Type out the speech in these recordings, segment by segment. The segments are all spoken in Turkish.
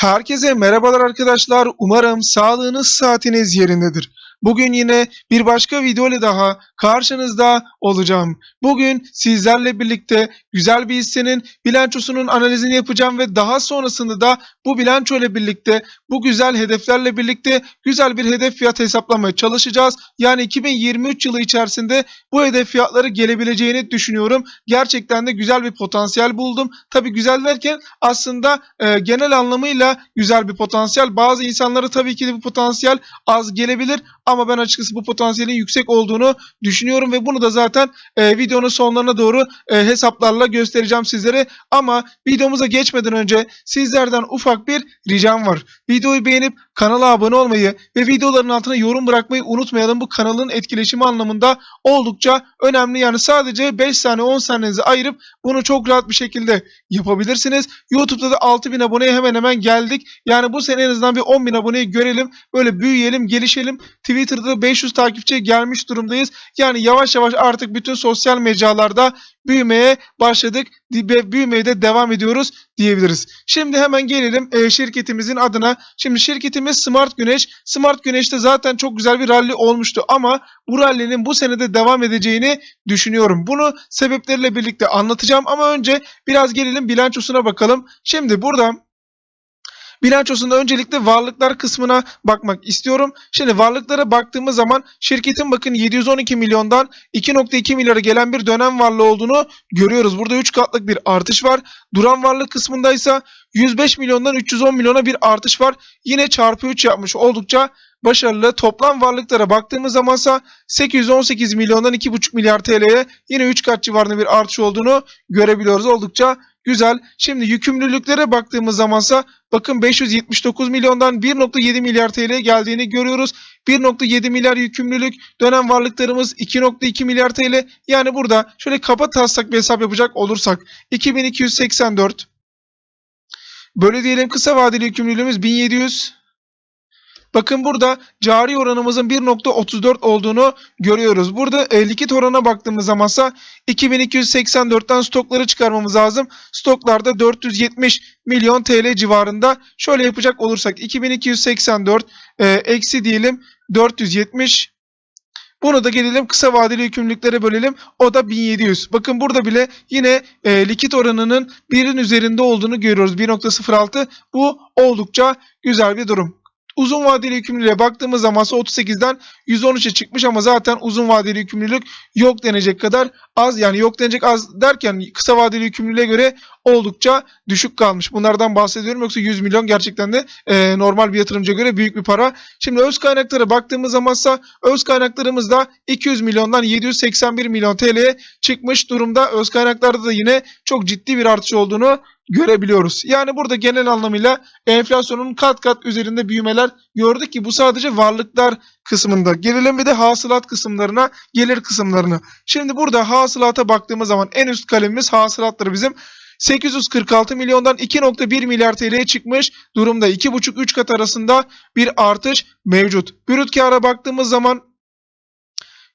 Herkese merhabalar arkadaşlar. Umarım sağlığınız saatiniz yerindedir. Bugün yine bir başka video ile daha karşınızda olacağım. Bugün sizlerle birlikte güzel bir hissenin bilançosunun analizini yapacağım ve daha sonrasında da bu bilanço ile birlikte bu güzel hedeflerle birlikte güzel bir hedef fiyat hesaplamaya çalışacağız. Yani 2023 yılı içerisinde bu hedef fiyatları gelebileceğini düşünüyorum. Gerçekten de güzel bir potansiyel buldum. Tabi güzel derken aslında e, genel anlamıyla güzel bir potansiyel. Bazı insanlara tabii ki de bu potansiyel az gelebilir ama ben açıkçası bu potansiyelin yüksek olduğunu düşünüyorum ve bunu da zaten e, videonun sonlarına doğru e, hesaplarla göstereceğim sizlere. Ama videomuza geçmeden önce sizlerden ufak bir ricam var. Videoyu beğenip kanala abone olmayı ve videoların altına yorum bırakmayı unutmayalım. Bu kanalın etkileşimi anlamında oldukça önemli. Yani sadece 5 saniye 10 saniyenizi ayırıp bunu çok rahat bir şekilde yapabilirsiniz. YouTube'da da 6000 aboneye hemen hemen geldik. Yani bu sene en azından bir 10.000 aboneyi görelim. Böyle büyüyelim, gelişelim. Twitter'da 500 takipçiye gelmiş durumdayız. Yani yavaş yavaş artık bütün sosyal mecralarda büyümeye başladık ve büyümeye de devam ediyoruz diyebiliriz. Şimdi hemen gelelim e, şirketimizin adına. Şimdi şirketimiz Smart Güneş. Smart Güneş'te zaten çok güzel bir rally olmuştu ama bu rally'nin bu senede devam edeceğini düşünüyorum. Bunu sebepleriyle birlikte anlatacağım ama önce biraz gelelim bilançosuna bakalım. Şimdi burada Bilançosunda öncelikle varlıklar kısmına bakmak istiyorum. Şimdi varlıklara baktığımız zaman şirketin bakın 712 milyondan 2.2 milyara gelen bir dönem varlığı olduğunu görüyoruz. Burada 3 katlık bir artış var. Duran varlık kısmındaysa 105 milyondan 310 milyona bir artış var. Yine çarpı 3 yapmış oldukça başarılı. Toplam varlıklara baktığımız zamansa 818 milyondan 2,5 milyar TL'ye yine 3 kat civarında bir artış olduğunu görebiliyoruz. Oldukça güzel. Şimdi yükümlülüklere baktığımız zamansa bakın 579 milyondan 1.7 milyar TL geldiğini görüyoruz. 1.7 milyar yükümlülük dönem varlıklarımız 2.2 milyar TL. Yani burada şöyle kaba taslak bir hesap yapacak olursak 2284 Böyle diyelim kısa vadeli yükümlülüğümüz 1700 Bakın burada cari oranımızın 1.34 olduğunu görüyoruz. Burada e, likit oranına baktığımız zamansa 2284'ten stokları çıkarmamız lazım. Stoklarda 470 milyon TL civarında. Şöyle yapacak olursak 2284 e, eksi diyelim 470 bunu da gelelim kısa vadeli yükümlülüklere bölelim. O da 1700. Bakın burada bile yine e, likit oranının birin üzerinde olduğunu görüyoruz. 1.06. Bu oldukça güzel bir durum. Uzun vadeli yükümlülüğe baktığımız zaman 38'den 113'e çıkmış ama zaten uzun vadeli yükümlülük yok denecek kadar az. Yani yok denecek az derken kısa vadeli yükümlülüğe göre oldukça düşük kalmış. Bunlardan bahsediyorum yoksa 100 milyon gerçekten de e, normal bir yatırımcıya göre büyük bir para. Şimdi öz kaynaklara baktığımız zamansa öz kaynaklarımız da 200 milyondan 781 milyon TL'ye çıkmış durumda. Öz kaynaklarda da yine çok ciddi bir artış olduğunu görebiliyoruz. Yani burada genel anlamıyla enflasyonun kat kat üzerinde büyümeler gördük ki bu sadece varlıklar kısmında. Gelelim bir de hasılat kısımlarına, gelir kısımlarına. Şimdi burada hasılata baktığımız zaman en üst kalemimiz hasılattır bizim. 846 milyondan 2.1 milyar TL'ye çıkmış durumda. 2.5-3 kat arasında bir artış mevcut. Brüt kâra baktığımız zaman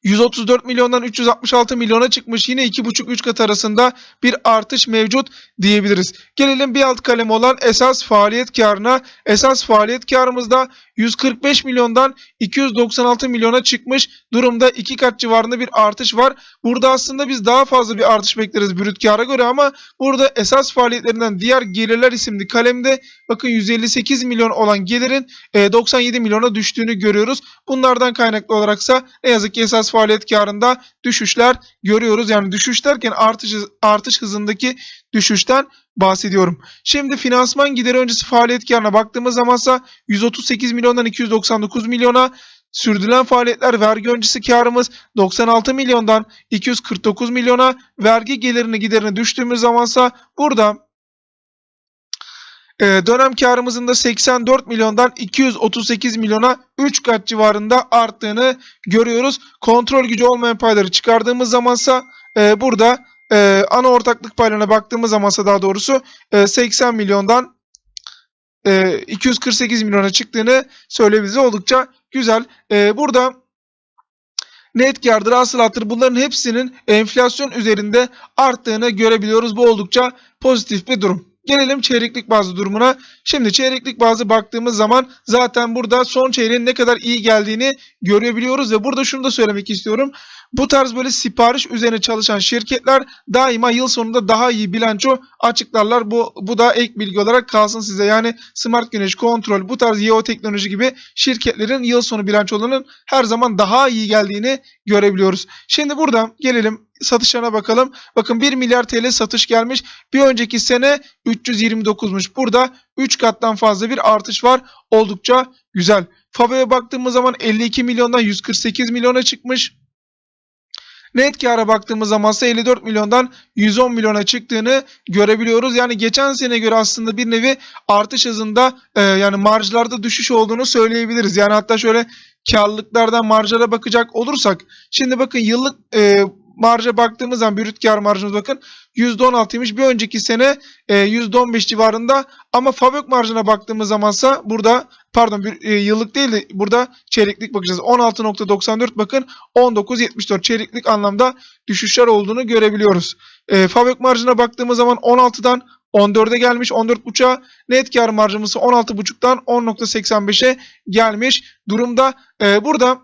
134 milyondan 366 milyona çıkmış. Yine 2,5-3 kat arasında bir artış mevcut diyebiliriz. Gelelim bir alt kalem olan esas faaliyet karına. Esas faaliyet karımızda 145 milyondan 296 milyona çıkmış durumda. 2 kat civarında bir artış var. Burada aslında biz daha fazla bir artış bekleriz brüt kâra göre ama burada esas faaliyetlerinden diğer gelirler isimli kalemde bakın 158 milyon olan gelirin 97 milyona düştüğünü görüyoruz. Bunlardan kaynaklı olaraksa ne yazık ki esas faaliyet karında düşüşler görüyoruz. Yani düşüş derken artış, artış hızındaki düşüşten bahsediyorum. Şimdi finansman gideri öncesi faaliyet karına baktığımız zamansa 138 milyondan 299 milyona Sürdürülen faaliyetler vergi öncesi karımız 96 milyondan 249 milyona vergi gelirini giderini düştüğümüz zamansa burada e, dönem karımızın da 84 milyondan 238 milyona 3 kat civarında arttığını görüyoruz. Kontrol gücü olmayan payları çıkardığımız zamansa e, burada e, ana ortaklık paylarına baktığımız zamansa daha doğrusu e, 80 milyondan e, 248 milyona çıktığını söyleyebiliriz. Oldukça güzel. E, burada net kardır, hasılattır bunların hepsinin enflasyon üzerinde arttığını görebiliyoruz. Bu oldukça pozitif bir durum. Gelelim çeyreklik bazı durumuna. Şimdi çeyreklik bazı baktığımız zaman zaten burada son çeyreğin ne kadar iyi geldiğini görebiliyoruz ve burada şunu da söylemek istiyorum. Bu tarz böyle sipariş üzerine çalışan şirketler daima yıl sonunda daha iyi bilanço açıklarlar. Bu, bu da ek bilgi olarak kalsın size. Yani Smart Güneş, Kontrol, bu tarz YO teknoloji gibi şirketlerin yıl sonu bilançolarının her zaman daha iyi geldiğini görebiliyoruz. Şimdi burada gelelim satışlarına bakalım. Bakın 1 milyar TL satış gelmiş. Bir önceki sene 329'muş. Burada 3 kattan fazla bir artış var. Oldukça güzel. Fabe'ye baktığımız zaman 52 milyondan 148 milyona çıkmış. Net kâra baktığımız zaman ise 54 milyondan 110 milyona çıktığını görebiliyoruz. Yani geçen sene göre aslında bir nevi artış hızında e, yani marjlarda düşüş olduğunu söyleyebiliriz. Yani hatta şöyle karlılıklardan marjlara bakacak olursak şimdi bakın yıllık e, marja baktığımız zaman brüt kar marjımız bakın %16'ymış. Bir önceki sene e, %15 civarında ama fabrik marjına baktığımız zamansa burada pardon bir, e, yıllık değil de burada çeyreklik bakacağız. 16.94 bakın 19.74 çeyreklik anlamda düşüşler olduğunu görebiliyoruz. E, fabrik marjına baktığımız zaman 16'dan 14'e gelmiş 14.5'a net kar marjımız 16.5'tan 10.85'e gelmiş durumda. E, burada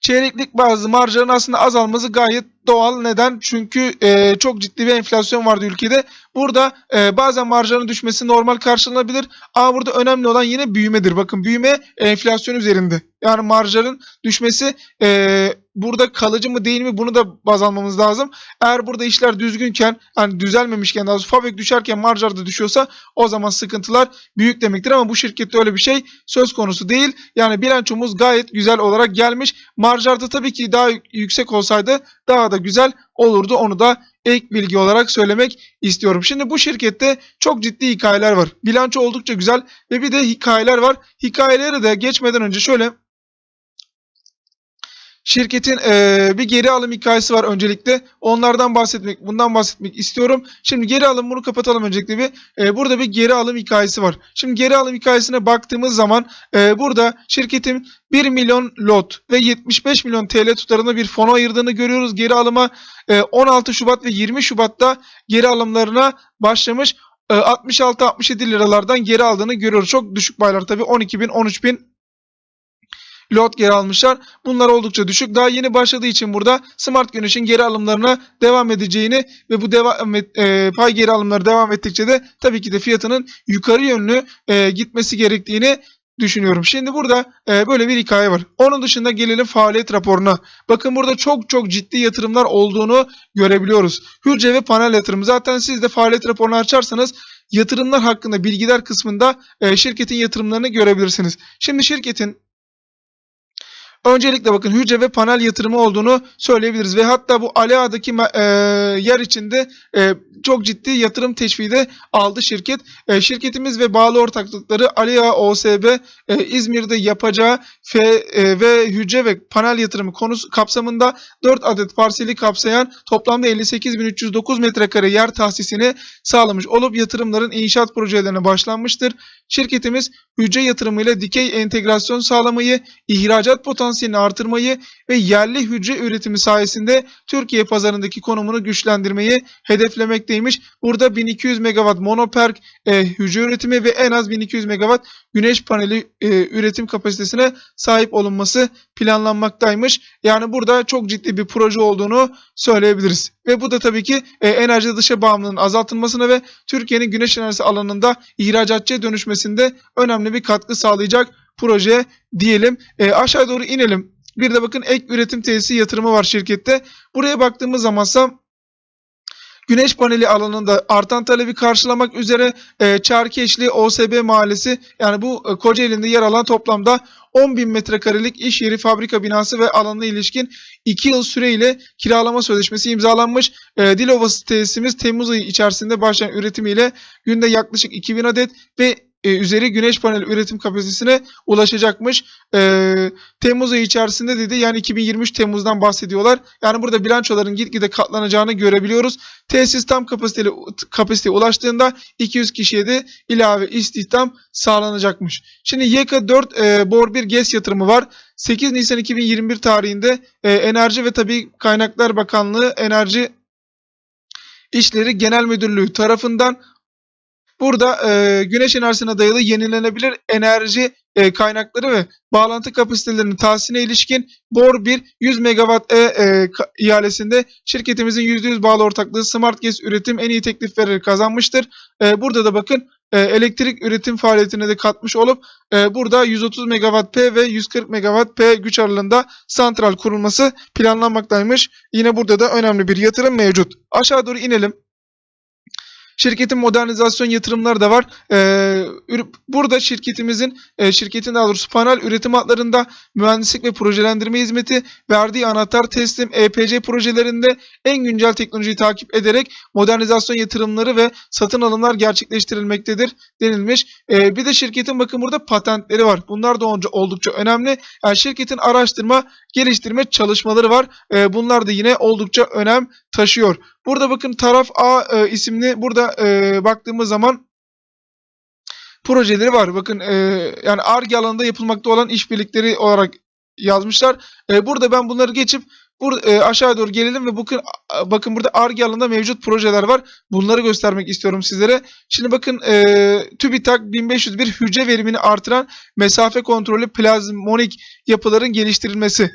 çeyreklik bazı marjların aslında azalması gayet doğal. Neden? Çünkü e, çok ciddi bir enflasyon vardı ülkede. Burada e, bazen marjların düşmesi normal karşılanabilir. Ama burada önemli olan yine büyümedir. Bakın büyüme enflasyon üzerinde. Yani marjların düşmesi e, burada kalıcı mı değil mi bunu da baz almamız lazım. Eğer burada işler düzgünken hani düzelmemişken daha fabrik düşerken marjlar da düşüyorsa o zaman sıkıntılar büyük demektir. Ama bu şirkette öyle bir şey söz konusu değil. Yani bilançomuz gayet güzel olarak gelmiş. Marjlarda tabii ki daha yüksek olsaydı daha da güzel olurdu. Onu da ek bilgi olarak söylemek istiyorum. Şimdi bu şirkette çok ciddi hikayeler var. Bilanço oldukça güzel ve bir de hikayeler var. Hikayeleri de geçmeden önce şöyle Şirketin eee, bir geri alım hikayesi var öncelikle. Onlardan bahsetmek, bundan bahsetmek istiyorum. Şimdi geri alım bunu kapatalım öncelikle bir. Eee, burada bir geri alım hikayesi var. Şimdi geri alım hikayesine baktığımız zaman eee, burada şirketin 1 milyon lot ve 75 milyon TL tutarında bir fona ayırdığını görüyoruz. Geri alıma eee, 16 Şubat ve 20 Şubat'ta geri alımlarına başlamış. Eee, 66-67 liralardan geri aldığını görüyoruz. Çok düşük baylar tabii 12 bin 13 bin lot geri almışlar. Bunlar oldukça düşük. Daha yeni başladığı için burada Smart Güneş'in geri alımlarına devam edeceğini ve bu devam et, e, pay geri alımları devam ettikçe de tabii ki de fiyatının yukarı yönlü e, gitmesi gerektiğini düşünüyorum. Şimdi burada e, böyle bir hikaye var. Onun dışında gelelim faaliyet raporuna. Bakın burada çok çok ciddi yatırımlar olduğunu görebiliyoruz. Hücre ve panel yatırımı. Zaten siz de faaliyet raporunu açarsanız yatırımlar hakkında bilgiler kısmında e, şirketin yatırımlarını görebilirsiniz. Şimdi şirketin Öncelikle bakın hücre ve panel yatırımı olduğunu söyleyebiliriz ve hatta bu Alea'daki e, yer içinde e, çok ciddi yatırım teşviği de aldı şirket. E, şirketimiz ve bağlı ortaklıkları Alea OSB e, İzmir'de yapacağı F, e, ve hücre ve panel yatırımı konusu kapsamında 4 adet parseli kapsayan toplamda 58.309 metrekare yer tahsisini sağlamış olup yatırımların inşaat projelerine başlanmıştır. Şirketimiz hücre yatırımıyla dikey entegrasyon sağlamayı, ihracat potansiyelini artırmayı ve yerli hücre üretimi sayesinde Türkiye pazarındaki konumunu güçlendirmeyi hedeflemekteymiş. Burada 1200 megawatt monoperk e, hücre üretimi ve en az 1200 megawatt güneş paneli e, üretim kapasitesine sahip olunması planlanmaktaymış. Yani burada çok ciddi bir proje olduğunu söyleyebiliriz. Ve bu da tabii ki e, enerji dışa bağımlılığının azaltılmasına ve Türkiye'nin güneş enerjisi alanında ihracatçıya dönüşmesinde önemli bir katkı sağlayacak proje diyelim. E, aşağı doğru inelim. Bir de bakın ek üretim tesisi yatırımı var şirkette. Buraya baktığımız zamansa Güneş paneli alanında artan talebi karşılamak üzere e, Çarkeşli OSB mahallesi yani bu e, Kocaeli'nde yer alan toplamda 10 bin metrekarelik iş yeri, fabrika binası ve alanına ilişkin 2 yıl süreyle kiralama sözleşmesi imzalanmış. E, Dilovası tesisimiz Temmuz ayı içerisinde başlayan üretimiyle günde yaklaşık 2000 adet ve e, üzeri güneş paneli üretim kapasitesine ulaşacakmış. E, Temmuz ayı içerisinde dedi yani 2023 Temmuz'dan bahsediyorlar. Yani burada bilançoların gitgide katlanacağını görebiliyoruz. Tesis tam kapasiteli kapasiteye ulaştığında 200 kişiye de ilave istihdam sağlanacakmış. Şimdi YK4 e, Bor 1 GES yatırımı var. 8 Nisan 2021 tarihinde e, Enerji ve Tabi Kaynaklar Bakanlığı Enerji İşleri Genel Müdürlüğü tarafından Burada e, güneş enerjisine dayalı yenilenebilir enerji e, kaynakları ve bağlantı kapasitelerinin tahsisine ilişkin BOR 1 100 megawatt e, e, ihalesinde şirketimizin %100 bağlı ortaklığı Smart Gas üretim en iyi teklif vererek kazanmıştır. E, burada da bakın e, elektrik üretim faaliyetine de katmış olup e, burada 130 megawatt P ve 140 megawatt P güç aralığında santral kurulması planlanmaktaymış. Yine burada da önemli bir yatırım mevcut. Aşağı doğru inelim. Şirketin modernizasyon yatırımları da var. Ee, burada şirketimizin, e, şirketin daha doğrusu panel üretim hatlarında mühendislik ve projelendirme hizmeti, verdiği anahtar teslim, EPC projelerinde en güncel teknolojiyi takip ederek modernizasyon yatırımları ve satın alımlar gerçekleştirilmektedir denilmiş. Ee, bir de şirketin bakın burada patentleri var. Bunlar da oldukça önemli. Yani şirketin araştırma, geliştirme çalışmaları var. Ee, bunlar da yine oldukça önem taşıyor. Burada bakın taraf A e, isimli burada e, baktığımız zaman projeleri var. Bakın e, yani ARGE alanında yapılmakta olan işbirlikleri olarak yazmışlar. E, burada ben bunları geçip bur e, aşağı doğru gelelim ve bakın bakın burada ARGE alanında mevcut projeler var. Bunları göstermek istiyorum sizlere. Şimdi bakın e, TÜBİTAK 1501 hücre verimini artıran mesafe kontrolü plazmonik yapıların geliştirilmesi.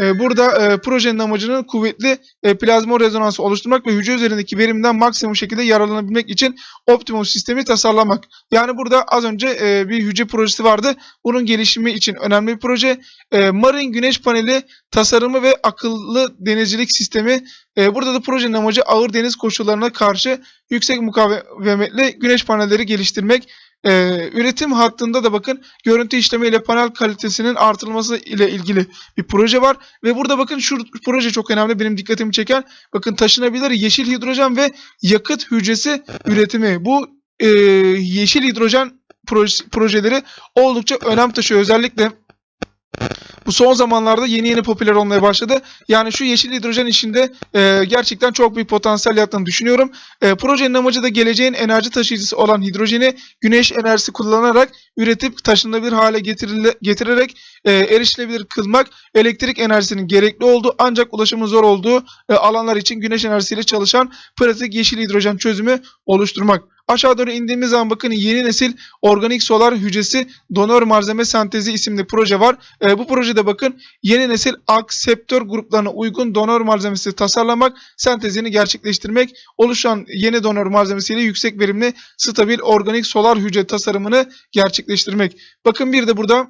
E, Burada e, projenin amacının kuvvetli e, plazma rezonansı oluşturmak ve hücre üzerindeki verimden maksimum şekilde yararlanabilmek için optimum sistemi tasarlamak. Yani burada az önce e, bir hücre projesi vardı. Bunun gelişimi için önemli bir proje. Marin güneş paneli tasarımı ve akıllı denizcilik sistemi. Burada da projenin amacı ağır deniz koşullarına karşı yüksek mukavemetli güneş panelleri geliştirmek. E, üretim hattında da bakın görüntü işleme ile panel kalitesinin artırılması ile ilgili bir proje var. Ve burada bakın şu proje çok önemli benim dikkatimi çeken. Bakın taşınabilir yeşil hidrojen ve yakıt hücresi üretimi. Bu e, yeşil hidrojen proje- projeleri oldukça önem taşıyor. Özellikle bu son zamanlarda yeni yeni popüler olmaya başladı. Yani şu yeşil hidrojen işinde e, gerçekten çok büyük potansiyel yarattığını düşünüyorum. E, projenin amacı da geleceğin enerji taşıyıcısı olan hidrojeni güneş enerjisi kullanarak üretip taşınabilir hale getirerek e, erişilebilir kılmak, elektrik enerjisinin gerekli olduğu ancak ulaşımın zor olduğu e, alanlar için güneş enerjisiyle çalışan pratik yeşil hidrojen çözümü oluşturmak. Aşağı doğru indiğimiz zaman bakın yeni nesil organik solar hücresi donör malzeme sentezi isimli proje var. E, bu projede bakın yeni nesil akseptör gruplarına uygun donör malzemesi tasarlamak, sentezini gerçekleştirmek, oluşan yeni donör malzemesiyle yüksek verimli stabil organik solar hücre tasarımını gerçekleştirmek. Bakın bir de burada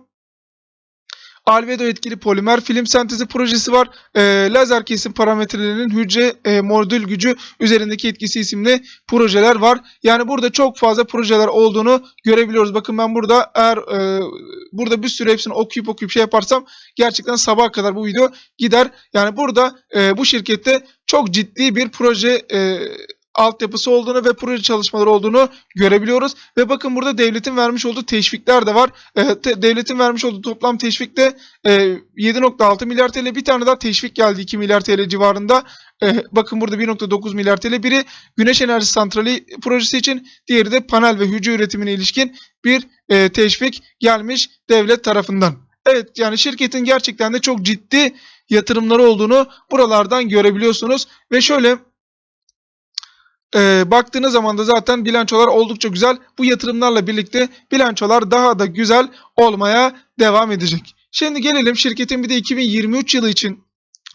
albedo etkili polimer film sentezi projesi var. E, lazer kesim parametrelerinin hücre e, modül gücü üzerindeki etkisi isimli projeler var. Yani burada çok fazla projeler olduğunu görebiliyoruz. Bakın ben burada eğer e, burada bir sürü hepsini okuyup okuyup şey yaparsam gerçekten sabaha kadar bu video gider. Yani burada e, bu şirkette çok ciddi bir proje e, altyapısı olduğunu ve proje çalışmaları olduğunu görebiliyoruz. Ve bakın burada devletin vermiş olduğu teşvikler de var. E, te- devletin vermiş olduğu toplam teşvikte e, 7.6 milyar TL bir tane daha teşvik geldi 2 milyar TL civarında. E, bakın burada 1.9 milyar TL biri güneş enerji santrali projesi için diğeri de panel ve hücre üretimine ilişkin bir e, teşvik gelmiş devlet tarafından. Evet yani şirketin gerçekten de çok ciddi yatırımları olduğunu buralardan görebiliyorsunuz. Ve şöyle e, baktığınız zaman da zaten bilançolar oldukça güzel. Bu yatırımlarla birlikte bilançolar daha da güzel olmaya devam edecek. Şimdi gelelim şirketin bir de 2023 yılı için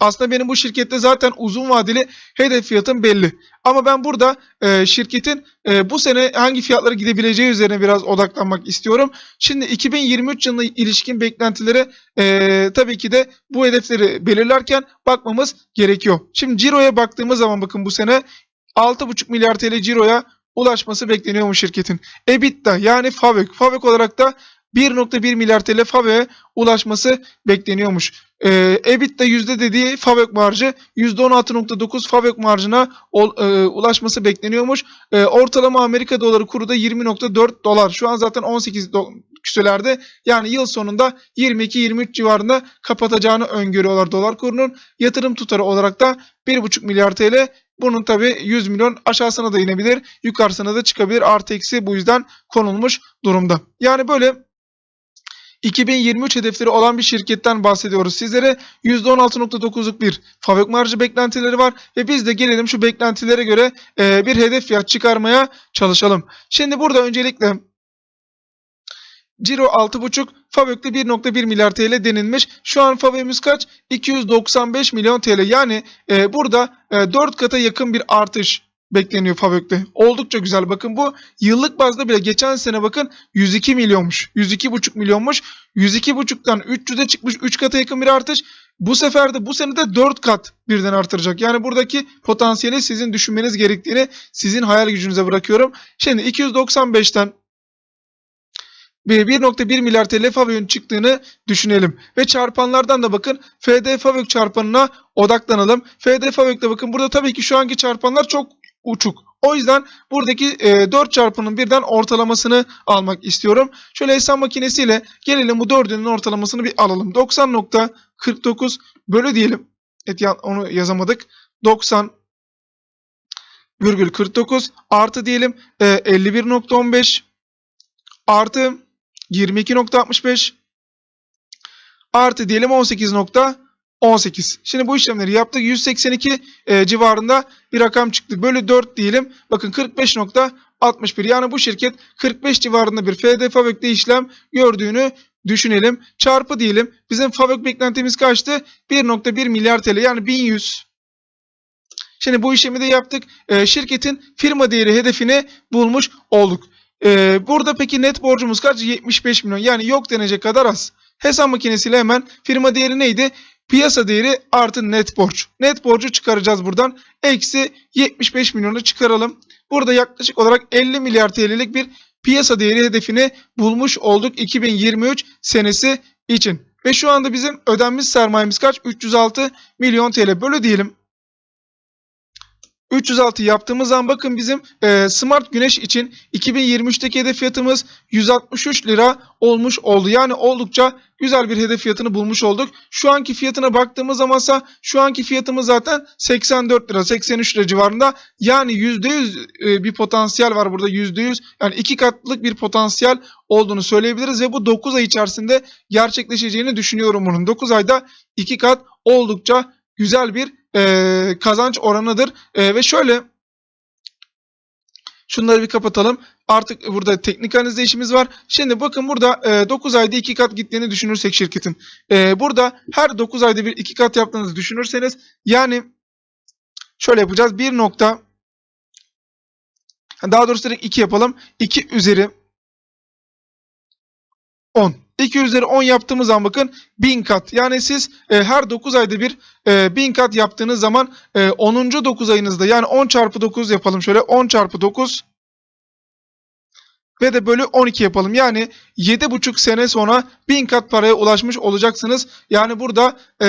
aslında benim bu şirkette zaten uzun vadeli hedef fiyatım belli. Ama ben burada e, şirketin e, bu sene hangi fiyatlara gidebileceği üzerine biraz odaklanmak istiyorum. Şimdi 2023 yılına ilişkin beklentilere e, tabii ki de bu hedefleri belirlerken bakmamız gerekiyor. Şimdi ciroya baktığımız zaman bakın bu sene 6,5 milyar TL ciroya ulaşması bekleniyormuş şirketin. EBITDA yani FAVÖK. FAVÖK olarak da 1.1 milyar TL FAVÖK'e ulaşması bekleniyormuş. Ee, EBITDA yüzde dediği FAVÖK marjı %16.9 FAVÖK marjına ol- e, ulaşması bekleniyormuş. E, ortalama Amerika doları kuru da 20.4 dolar. Şu an zaten 18 do- küsürlerde. Yani yıl sonunda 22-23 civarında kapatacağını öngörüyorlar dolar kurunun. Yatırım tutarı olarak da 1.5 milyar TL. Bunun tabi 100 milyon aşağısına da inebilir, yukarısına da çıkabilir. Artı eksi bu yüzden konulmuş durumda. Yani böyle 2023 hedefleri olan bir şirketten bahsediyoruz sizlere. %16.9'luk bir fabrik marjı beklentileri var ve biz de gelelim şu beklentilere göre e, bir hedef fiyat çıkarmaya çalışalım. Şimdi burada öncelikle Ciro 6.5, Fabök'te 1.1 milyar TL denilmiş. Şu an Fabök'ümüz kaç? 295 milyon TL. Yani e, burada 4 kata yakın bir artış bekleniyor Fabök'te. Oldukça güzel. Bakın bu yıllık bazda bile geçen sene bakın 102 milyonmuş. 102,5 milyonmuş. 102,5'tan 300'e çıkmış 3 kata yakın bir artış. Bu sefer de bu sene de 4 kat birden artıracak. Yani buradaki potansiyeli sizin düşünmeniz gerektiğini sizin hayal gücünüze bırakıyorum. Şimdi 295'ten bir 1.1 milyar TL Favök'ün çıktığını düşünelim. Ve çarpanlardan da bakın FD Favök çarpanına odaklanalım. FD Favök'te bakın burada tabii ki şu anki çarpanlar çok uçuk. O yüzden buradaki e, 4 çarpanın birden ortalamasını almak istiyorum. Şöyle hesap makinesiyle gelelim bu 4'ünün ortalamasını bir alalım. 90.49 bölü diyelim. Evet onu yazamadık. 90 virgül 49 artı diyelim e, 51.15 artı 22.65 artı diyelim 18.18. Şimdi bu işlemleri yaptık. 182 e, civarında bir rakam çıktı. Bölü 4 diyelim. Bakın 45.61. Yani bu şirket 45 civarında bir FD Favök'te işlem gördüğünü düşünelim. Çarpı diyelim. Bizim Favök beklentimiz kaçtı? 1.1 milyar TL yani 1100. Şimdi bu işlemi de yaptık. E, şirketin firma değeri hedefini bulmuş olduk. Ee, burada peki net borcumuz kaç? 75 milyon. Yani yok denecek kadar az. Hesap makinesiyle hemen firma değeri neydi? Piyasa değeri artı net borç. Net borcu çıkaracağız buradan. Eksi 75 milyonu çıkaralım. Burada yaklaşık olarak 50 milyar TL'lik bir piyasa değeri hedefini bulmuş olduk 2023 senesi için. Ve şu anda bizim ödenmiş sermayemiz kaç? 306 milyon TL. Bölü diyelim. 306 yaptığımız zaman bakın bizim e, Smart Güneş için 2023'teki hedef fiyatımız 163 lira olmuş oldu. Yani oldukça güzel bir hedef fiyatını bulmuş olduk. Şu anki fiyatına baktığımız zamansa şu anki fiyatımız zaten 84 lira 83 lira civarında. Yani %100 e, bir potansiyel var burada %100 yani iki katlık bir potansiyel olduğunu söyleyebiliriz ve bu 9 ay içerisinde gerçekleşeceğini düşünüyorum bunun. 9 ayda iki kat oldukça güzel bir e, kazanç oranıdır. E, ve şöyle şunları bir kapatalım. Artık burada teknik analizde işimiz var. Şimdi bakın burada e, 9 ayda 2 kat gittiğini düşünürsek şirketin. E, burada her 9 ayda bir 2 kat yaptığınızı düşünürseniz yani şöyle yapacağız. 1 nokta daha doğrusu direkt 2 yapalım. 2 üzeri 10. 2 üzeri 10 yaptığımız zaman bakın 1000 kat. Yani siz e, her 9 ayda bir e, 1000 kat yaptığınız zaman e, 10. 9 ayınızda yani 10 çarpı 9 yapalım şöyle 10 çarpı 9 ve de bölü 12 yapalım. Yani 7,5 sene sonra 1000 kat paraya ulaşmış olacaksınız. Yani burada e,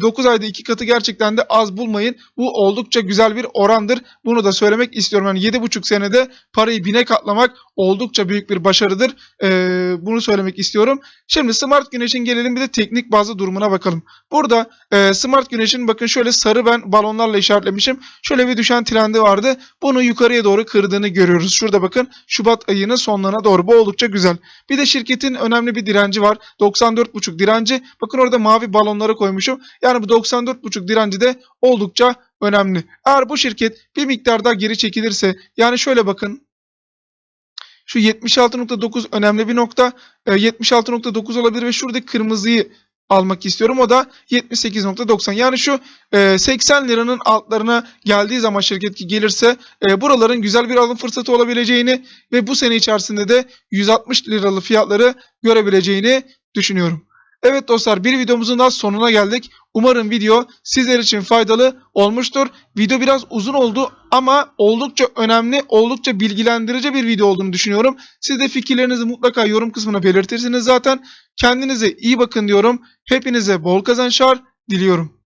9 ayda 2 katı gerçekten de az bulmayın. Bu oldukça güzel bir orandır. Bunu da söylemek istiyorum. Yani 7,5 senede parayı 1000'e katlamak oldukça büyük bir başarıdır. E, bunu söylemek istiyorum. Şimdi Smart Güneş'in gelelim bir de teknik bazı durumuna bakalım. Burada e, Smart Güneş'in bakın şöyle sarı ben balonlarla işaretlemişim. Şöyle bir düşen trendi vardı. Bunu yukarıya doğru kırdığını görüyoruz. Şurada bakın Şubat ayının sonlarına doğru. Bu oldukça güzel. Bir de şirketin önemli bir direnci var. 94.5 direnci. Bakın orada mavi balonları koymuşum. Yani bu 94.5 direnci de oldukça önemli. Eğer bu şirket bir miktar daha geri çekilirse yani şöyle bakın. Şu 76.9 önemli bir nokta. E, 76.9 olabilir ve şuradaki kırmızıyı almak istiyorum. O da 78.90. Yani şu e, 80 liranın altlarına geldiği zaman şirket ki gelirse e, buraların güzel bir alım fırsatı olabileceğini ve bu sene içerisinde de 160 liralı fiyatları görebileceğini düşünüyorum. Evet dostlar bir videomuzun daha sonuna geldik. Umarım video sizler için faydalı olmuştur. Video biraz uzun oldu ama oldukça önemli, oldukça bilgilendirici bir video olduğunu düşünüyorum. Siz de fikirlerinizi mutlaka yorum kısmına belirtirsiniz zaten. Kendinize iyi bakın diyorum. Hepinize bol kazançlar diliyorum.